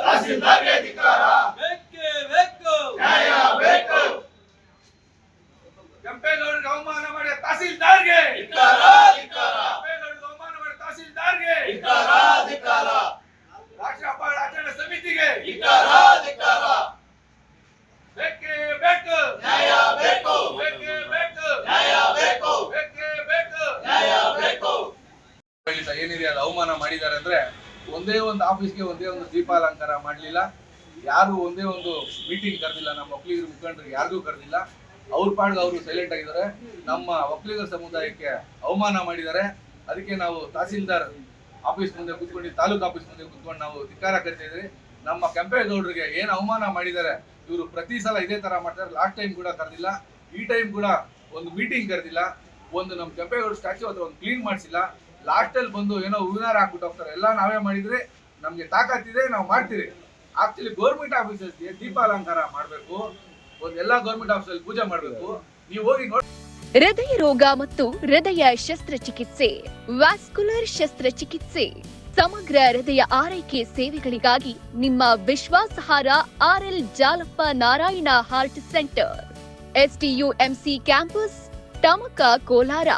ತಹಸೀಲ್ದಾರ್ಗೆ ಧಿಕ್ಕಾರ ಬೇಕೇ ಬೇಕು. ನ್ಯಾಯ ಬೇಕು. ಕೆಂಪೇಗೌಡರಿಗೆ ಅವಮಾನ ಮಾಡಿ ತಹಸೀಲ್ದಾರ್ಗೆ. ಧಿಕ್ಕಾರ ಧಿಕ್ಕಾರ ಕೆಂಪೇಗೌಡರಿಗೆ ಅವಮಾನ ಮಾಡಿದ ತಹಸೀಲ್ದಾರ್ಗೆ. ಧಿಕ್ಕಾರ ಧಿಕ್ಕಾರ ರಾಷ್ಟ್ರ ಅಪರಾಧ ಆಚರಣೆ ಸಮಿತಿಗೆ. ಧಿಕ್ಕಾರ ಧಿಕ್ಕಾರ ಬೇಕೇ ಬೇಕು. ನ್ಯಾಯ ಬೇಕು. ಬೇಕೇ ಬೇಕು. ನ್ಯಾಯ ಬೇಕು. ಬೇಕೇ ಬೇಕು. ನ್ಯಾಯ ಬೇಕು. ಏನಿದೆ ಅದು ಅವಮಾನ ಮಾಡಿದ್ದಾರೆ ಅಂದ್ರೆ ಒಂದೇ ಒಂದು ಆಫೀಸ್ಗೆ ಒಂದೇ ಒಂದು ದೀಪಾಲಂಕಾರ ಮಾಡಲಿಲ್ಲ. ಯಾರು ಒಂದೇ ಒಂದು ಮೀಟಿಂಗ್ ಕರೆದಿಲ್ಲ. ನಮ್ಮ ಒಕ್ಕಲಿಗರ ಮುಖಂಡರಿಗೆ ಯಾರಿಗೂ ಕರೆದಿಲ್ಲ. ಅವ್ರ ಪಾಡ್ಗೆ ಅವರು ಸೈಲೆಂಟ್ ಆಗಿದ್ದಾರೆ. ನಮ್ಮ ಒಕ್ಕಲಿಗರ ಸಮುದಾಯಕ್ಕೆ ಅವಮಾನ ಮಾಡಿದ್ದಾರೆ. ಅದಕ್ಕೆ ನಾವು ತಹಸೀಲ್ದಾರ್ ಆಫೀಸ್ ಮುಂದೆ ಕೂತ್ಕೊಂಡು, ತಾಲೂಕು ಆಫೀಸ್ ಮುಂದೆ ಕೂತ್ಕೊಂಡು ನಾವು ಧಿಕ್ಕಾರ ಕರಿತಾ ಇದ್ರಿ ನಮ್ಮ ಕೆಂಪೇಗೌಡರಿಗೆ ಏನು ಅವಮಾನ ಮಾಡಿದ್ದಾರೆ, ಇವರು ಪ್ರತಿ ಸಲ ಇದೇ ತರ ಮಾಡ್ತಾರೆ. ಲಾಸ್ಟ್ ಟೈಮ್ ಕೂಡ ಕರೆದಿಲ್ಲ. ಈ ಟೈಮ್ ಕೂಡ ಒಂದು ಮೀಟಿಂಗ್ ಕರೆದಿಲ್ಲ. ಒಂದು ನಮ್ಮ ಕೆಂಪೇಗೌಡ ಸ್ಟ್ಯಾಚ್ಯೂ ಹತ್ರ ಒಂದು ಕ್ಲೀನ್ ಮಾಡಿಸಿಲ್ಲ. ಲಾಸ್ಟ್ ಅಲ್ಲಿ ಬಂದು ಏನೋ ಹೂವಿನಾರ ಹಾಕ್ಬಿಟ್ಟು ಹೋಗ್ತಾರೆ. ಎಲ್ಲ ನಾವೇ ಮಾಡಿದ್ರೆ ನಮ್ಗೆ ಇದೆ, ನಾವು ಮಾಡ್ತೀವಿ. ಆಕ್ಚುಲಿ ಗೌರ್ಮೆಂಟ್ ಆಫೀಸರ್ಸ್ಗೆ ದೀಪಾಲಂಕಾರ ಮಾಡಬೇಕು. ಒಂದ್ ಎಲ್ಲಾ ಗೌರ್ಮೆಂಟ್ ಆಫೀಸಲ್ಲಿ ಪೂಜೆ ಮಾಡಬೇಕು. ನೀವು ಹೋಗಿ ನೋಡಿ ಹೃದಯ ರೋಗ ಮತ್ತು ಹೃದಯ ಶಸ್ತ್ರಚಿಕಿತ್ಸೆ, ವ್ಯಾಸ್ಕುಲರ್ ಶಸ್ತ್ರಚಿಕಿತ್ಸೆ, ಸಮಗ್ರ ಹೃದಯ ಆರೈಕೆ ಸೇವೆಗಳಿಗಾಗಿ ನಿಮ್ಮ ವಿಶ್ವಾಸಹಾರ R L Jalappa Narayana heart centre SDUMC campus Tamaka Kolar.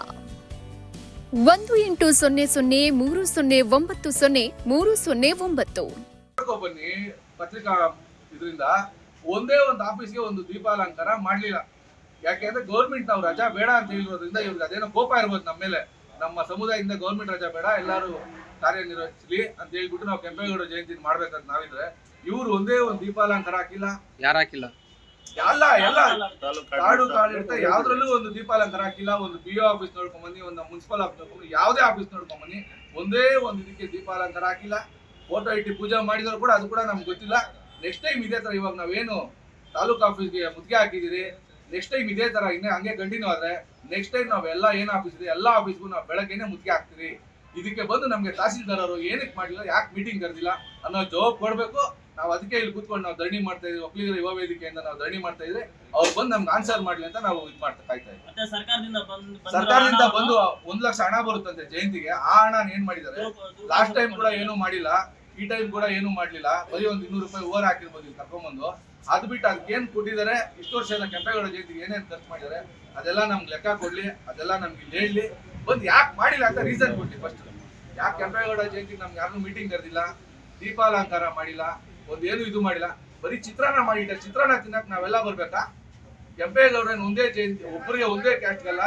ಒಂದು ಎಂಟು ಸೊನ್ನೆ ಸೊನ್ನೆ ಮೂರು ಸೊನ್ನೆ ಒಂಬತ್ತು ಸೊನ್ನೆ ಮೂರು ಸೊನ್ನೆ ಒಂಬತ್ತು. ನೋಡ್ಕೊ ಬನ್ನಿ. ಪತ್ರಿಕಾ ಇದರಿಂದ ಒಂದೇ ಒಂದು ಆಫೀಸ್ಗೆ ಒಂದು ದೀಪಾಲಂಕಾರ ಮಾಡ್ಲಿಲ್ಲ. ಯಾಕೆಂದ್ರೆ ಗೌರ್ಮೆಂಟ್ ನಾವು ರಜಾ ಬೇಡ ಅಂತ ಹೇಳಿರೋದ್ರಿಂದ ಇವ್ರಿಗೆ ಅದೇನೋ ಕೋಪ ಇರ್ಬೋದು ನಮ್ಮ ಮೇಲೆ. ನಮ್ಮ ಸಮುದಾಯದಿಂದ ಗೌರ್ಮೆಂಟ್ ರಜಾ ಬೇಡ ಎಲ್ಲರೂ ಕಾರ್ಯನಿರ್ವಹಿಸಲಿ ಅಂತ ಹೇಳ್ಬಿಟ್ಟು ನಾವು ಕೆಂಪೇಗೌಡ ಜಯಂತಿ ಮಾಡ್ಬೇಕಂತ ನಾವಿದ್ರೆ ಇವ್ರು ಒಂದೇ ಒಂದು ದೀಪಾಲಂಕಾರ ಹಾಕಿಲ್ಲ. ಯಾರು ಹಾಕಿಲ್ಲ? ಎಲ್ಲ ಎಲ್ಲ ಕಾಡು ಕಾಡಿರ್ತ ಯಾವ್ದ್ರಲ್ಲೂ ಒಂದು ದೀಪಾಲಂಕರ ಹಾಕಿಲ್ಲ ಒಂದು ಬಿ ಆಫೀಸ್ ನೋಡ್ಕೊಂಡ್ ಬನ್ನಿ ಒಂದು ಮುನ್ಸಿಪಲ್ ಆಫೀಸ್ ನೋಡ್ಕೊಂಡು ಯಾವುದೇ ಆಫೀಸ್ ನೋಡ್ಕೊಂಡ್ ಬನ್ನಿ ಒಂದೇ ಒಂದು ಇದಕ್ಕೆ ದೀಪಾಲಂಕರ ಹಾಕಿಲ್ಲ. ಫೋಟೋ ಇಟ್ಟು ಪೂಜೆ ಮಾಡಿದ್ರು ಕೂಡ ಅದು ಕೂಡ ನಮ್ಗೆ ಗೊತ್ತಿಲ್ಲ. ನೆಕ್ಸ್ಟ್ ಟೈಮ್ ಇದೇ ತರ ಇವಾಗ ನಾವೇನು ತಾಲೂಕ್ ಆಫೀಸ್ಗೆ ಮುದ್ಗೆ ಹಾಕಿದಿರಿ ನೆಕ್ಸ್ಟ್ ಟೈಮ್ ಇದೇ ತರ ಇನ್ನೇ ಹಂಗೆ ಕಂಟಿನ್ಯೂ ಆದ್ರೆ ನೆಕ್ಸ್ಟ್ ಟೈಮ್ ನಾವೆಲ್ಲ ಏನ್ ಆಫೀಸ್ ಇದೆ ಎಲ್ಲ ಆಫೀಸ್ಗೂ ನಾವು ಬೆಳಗ್ಗೆನೆ ಮುದ್ಗೆ ಹಾಕ್ತೀವಿ ಇದಕ್ಕೆ ಬಂದು ನಮ್ಗೆ ತಹಸೀಲ್ದಾರ್ ಅವರು ಏನಕ್ಕೆ ಮಾಡಿಲ್ಲ ಯಾಕೆ ಮೀಟಿಂಗ್ ಕರೆದಿಲ್ಲ ಅನ್ನೋ ಜವಾಬ್ ಕೊಡ್ಬೇಕು. ನಾವು ಅದಕ್ಕೆ ಇಲ್ಲಿ ಕೂತ್ಕೊಂಡು ನಾವು ಧರಣಿ ಮಾಡ್ತಾ ಇದ್ದೀವಿ. ಒಕ್ಕಲಿಗರ ಯುವ ವೇದಿಕೆಯಿಂದ ನಾವು ಧರಣಿ ಮಾಡ್ತಾ ಇದ್ರೆ ಅವ್ರು ಬಂದು ನಮ್ಗೆ ಆನ್ಸರ್ ಮಾಡ್ಲಿ ಅಂತ ನಾವು ಇದು ಮಾಡ್ತಾ ಕಾಯ್ತಾ ಇದ್ದೀವಿ. ಸರ್ಕಾರದಿಂದ ಬಂದ್- ಒಂದ್ ಲಕ್ಷ ಹಣ ಬರುತ್ತಂತೆ ಜಯಂತಿಗೆ. ಆ ಹಣ ಏನ್ ಮಾಡಿದ್ದಾರೆ? ಲಾಸ್ಟ್ ಟೈಮ್ ಕೂಡ ಏನು ಮಾಡಿಲ್ಲ. ಈ ಟೈಮ್ ಕೂಡ ಏನು ಮಾಡ್ಲಿಲ್ಲ. ಬರೀ ಒಂದ್ ಇನ್ನೂರು ರೂಪಾಯಿ ಓವರ್ ಹಾಕಿರ್ಬೋದು ಇಲ್ಲಿ ಕರ್ಕೊಂಡ್ಬಂದು ಅದು ಬಿಟ್ಟು ಅದಕ್ಕೆ ಏನ್ ಕೊಟ್ಟಿದ್ದಾರೆ? ಇಷ್ಟು ವರ್ಷದ ಕೆಂಪೇಗೌಡ ಜಯಂತಿಗೆ ಏನೇನ್ ಖರ್ಚು ಮಾಡಿದ್ದಾರೆ? ಅದೆಲ್ಲ ನಮ್ಗೆ ಲೆಕ್ಕ ಕೊಡ್ಲಿ. ಅದೆಲ್ಲ ನಮ್ಗೆ ಇಲ್ಲಿ ಹೇಳಿ ಬಂದು ಯಾಕೆ ಮಾಡಿಲ್ಲ ಅಂತ ರೀಸನ್ ಕೊಡ್ಲಿ ಫಸ್ಟ್ ಯಾಕೆ ಕೆಂಪೇಗೌಡ ಜಯಂತಿಗೆ ನಮ್ಗೆ ಯಾರು ಮೀಟಿಂಗ್ ಕರೆದಿಲ್ಲ? ದೀಪಾಲಂಕಾರ ಮಾಡಿಲ್ಲ. ಒಂದ್ ಏನು ಇದು ಮಾಡಿಲ್ಲ. ಬರೀ ಚಿತ್ರಾನ್ನ ಮಾಡಿಟ್ಟ ಚಿತ್ರಾನ್ನ ತಿನ್ನಕ್ ನಾವೆಲ್ಲ ಬರ್ಬೇಕಾ? ಕೆಂಪೇಗೌಡರನ್ನ ಒಂದೇ ಜಯಂತಿ ಒಬ್ಬರಿಗೆ ಒಂದೇ ಕ್ಯಾಸ್ಟ್ಗಲ್ಲ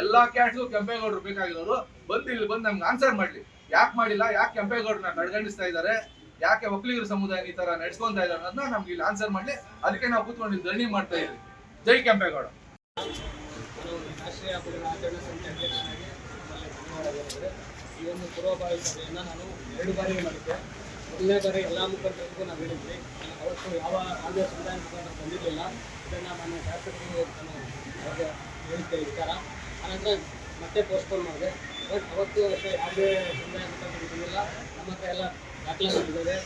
ಎಲ್ಲಾ ಕ್ಯಾಸ್ಟ್ಗೂ ಕೆಂಪೇಗೌಡರು ಬೇಕಾಗಿರೋರು. ಬಂದು ಇಲ್ಲಿ ಬಂದು ನಮ್ಗೆ ಆನ್ಸರ್ ಮಾಡ್ಲಿ. ಯಾಕೆ ಮಾಡಿಲ್ಲ? ಯಾಕೆ ಕೆಂಪೇಗೌಡರನ್ನ ಕಡ್ಗಂಡಿಸ್ತಾ ಇದ್ದಾರೆ? ಯಾಕೆ ಒಕ್ಕಲಿಗರ ಸಮುದಾಯ ಈ ತರ ನಡೆಸ್ಕೊಂತ ಇದ್ದಾರೆ ಅನ್ನೋದನ್ನ ನಮ್ಗೆ ಇಲ್ಲಿ ಆನ್ಸರ್ ಮಾಡ್ಲಿ. ಅದಕ್ಕೆ ನಾವು ಕೂತ್ಕೊಂಡು ಇಲ್ಲಿ ಧರಣಿ ಮಾಡ್ತಾ ಇದ್ವಿ ಜೈ ಕೆಂಪೇಗೌಡ. ಈ ಒಂದು ಪೂರ್ವಭಾವಿ ಸಭೆಯನ್ನು ನಾನು ಎರಡು ಬಾರಿ ಮಾಡಿದ್ದೆ. ಬಾರಿ ಎಲ್ಲ ಮುಖಂಡರಿಗೂ ನಾವು ಹೇಳಿದ್ವಿ. ಅವತ್ತು ಯಾವ ಆಂಧ್ರ ಸಮುದಾಯ ಮುಖಂಡರು ಬಂದಿರಲಿಲ್ಲ. ಇದನ್ನು ನಾನು ಶಾಸಕರು ನಾನು ಅವ್ರಿಗೆ ಹೇಳಿದ್ದೆ ವಿಚಾರ. ಆನಂತರ ಮತ್ತೆ ಪೋಸ್ಟ್ಪೋನ್ ಮಾಡಿದೆ. ಬಟ್ ಅವತ್ತು ಅಷ್ಟೇ ಯಾವುದೇ ಸಮುದಾಯ ಮುಖಂಡರು ಬಂದಿಲ್ಲ. ನಮ್ಮ ಹತ್ರ ಎಲ್ಲ ದಾಖಲಾತಿಗಳಿದ್ದಾವೆ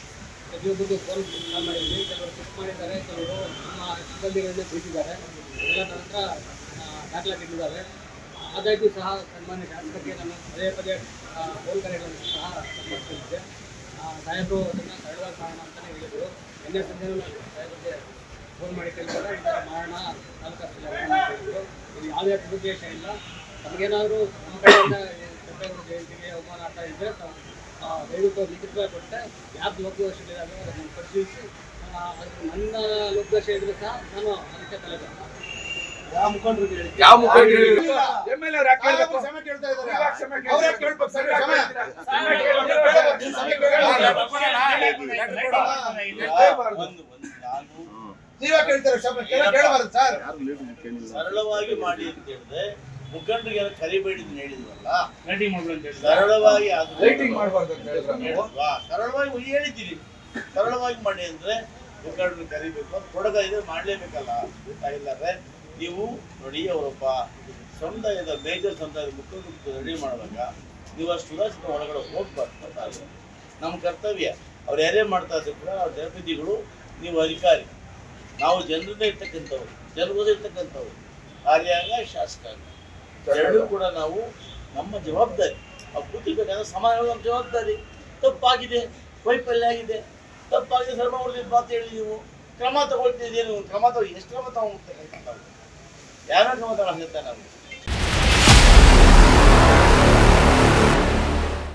ಪ್ರತಿಯೊಬ್ಬರಿಗೂ ಫೋನ್ ಕಾಲ್ ಮಾಡಿದ್ವಿ. ಕೆಲವರು ಚೆಕ್ ಮಾಡಿದ್ದಾರೆ, ಕೆಲವರು ನಮ್ಮ ಸಿಬ್ಬಂದಿಗಳನ್ನೇ ತಿಳಿಸಿದ್ದಾರೆ ಎಲ್ಲ ನಂತರ ದಾಖಲಾತಿಗಳಿದ್ದಾವೆ ಆದಾಗ್ಯೂ ಸಹ ಸನ್ಮಾನ್ಯ ಶಾಸಕರಿಗೆ ನಾನು ಪದೇ ಪದೇ ಫೋನ್ ಕರೆಗಳನ್ನು ಸಹ ಸಂಪರ್ಕಿಸಿದ್ದೆ ಸಾಹೇಬರು ಅದನ್ನು ಸರಳವಾಗಿ ಕಾರಣ ಅಂತಲೇ ಹೇಳಿದರು. ನಿನ್ನೆ ಸಂಜೆ ಸಾಹೇಬರಿಗೆ ಫೋನ್ ಮಾಡಿ ಕೇಳಿದಾಗ ಈ ಥರ ಮಾಡೋಣ ತಾಲೂಕು ಇದು ಯಾವುದೇ ದುರುದ್ದೇಶ ಇಲ್ಲ. ನಮಗೇನಾದರೂ ನಮ್ಮ ಕಡೆಯಿಂದ ಕೆಂಪೇಗೌಡ ಜಯಂತಿಗೆ ಅವಮಾನ ಆಗ್ತಾ ಇದ್ದರೆ ತಾವು ದಯವಿಟ್ಟು ಲಿಖಿತವಾಗಿ ಕೊಟ್ಟರೆ ಯಾಕೆ ಲೋಪದೋಷಗಳಿದ್ದಾವೆ ಅದನ್ನು ಪರಿಶೀಲಿಸಿ. ನನ್ನ ಲೋಕದೋಷ ಇದ್ರೆ ಸಹ ನಾನು ಅದಕ್ಕೆ ಯಾವ ಮುಖಂಡರು ಯಾಕೆ ಕೇಳ್ಬೇಕು? ಕೇಳ್ಬೇಕು. ನೀವೇ ಕೇಳ್ತೀರ ಕೇಳಬಾರ್ದು ಸರ್ ಸರಳವಾಗಿ ಮಾಡಿ ಅಂತ ಹೇಳಿದ್ರೆ ಮುಖಂಡರಿಗೆ ಎಲ್ಲ ಕರಿಬೇಡಿ ಅಂತ ಹೇಳಿದ್ವಲ್ಲ ಸರಳವಾಗಿ ಅದು ಮಾಡ್ಬಾರ್ದು ಅಂತ ಹೇಳಿದ್ರ. ಸರಳವಾಗಿ ಹೇಳಿದ್ದೀರಿ ಸರಳವಾಗಿ ಮಾಡಿ ಅಂದ್ರೆ ಮುಖಂಡರು ಕರಿಬೇಕು. ಕೊಡಗ ಇದ್ರೆ ಮಾಡ್ಲೇಬೇಕಲ್ಲ. ಗೊತ್ತಾಗಿಲ್ಲಾರೆ ನೀವು ನೋಡಿ ಅವರೊಬ್ಬ ಸಮುದಾಯದ ಮೇಜರ್ ಸಮುದಾಯದ ಮುಖ್ಯಮಂತ್ರಿ ರೆಡಿ ಮಾಡುವಾಗ ನೀವು ಅಷ್ಟು ಸುಧಾರಿಸಿದ ಒಳಗಡೆ ಹೋಗ್ಬಾರ್ದು ಅಂತ ನಮ್ಮ ಕರ್ತವ್ಯ. ಅವ್ರು ಯಾರೇ ಮಾಡ್ತಾ ಇದ್ರು ಕೂಡ ಅವ್ರ ಜನಪ್ರತಿನಿಧಿಗಳು ನೀವು ಅಧಿಕಾರಿ. ನಾವು ಜನರದೇ ಇರ್ತಕ್ಕಂಥವ್ರು ಜನರದೇ ಇರ್ತಕ್ಕಂಥವ್ರು. ಕಾರ್ಯಾಂಗ ಶಾಸಕಾಂಗ. ಎರಡೂ ಕೂಡ ನಾವು ನಮ್ಮ ಜವಾಬ್ದಾರಿ. ನಾವು ಕೂತಿರ್ಬೇಕಾದ್ರೆ ಸಮಾಜ ನಮ್ಮ ಜವಾಬ್ದಾರಿ. ತಪ್ಪಾಗಿದೆ ವೈಫಲ್ಯ ಆಗಿದೆ. ತಪ್ಪಾಗಿದೆ ಸರ್ ಮಾಡ್ಬೋದು ಮಾತು ಹೇಳಿ ನೀವು ಕ್ರಮ ತಗೊಳ್ತಿದ್ದೀನಿ ಕ್ರಮ ತಗೋ ಎಷ್ಟು ಕ್ರಮ ತಗೊಂಡ್ಬಿಡ್ತಕ್ಕಂಥ ಯಾರ ಕ್ರಮ ತಗೊಳ್ತಾ ನಾವು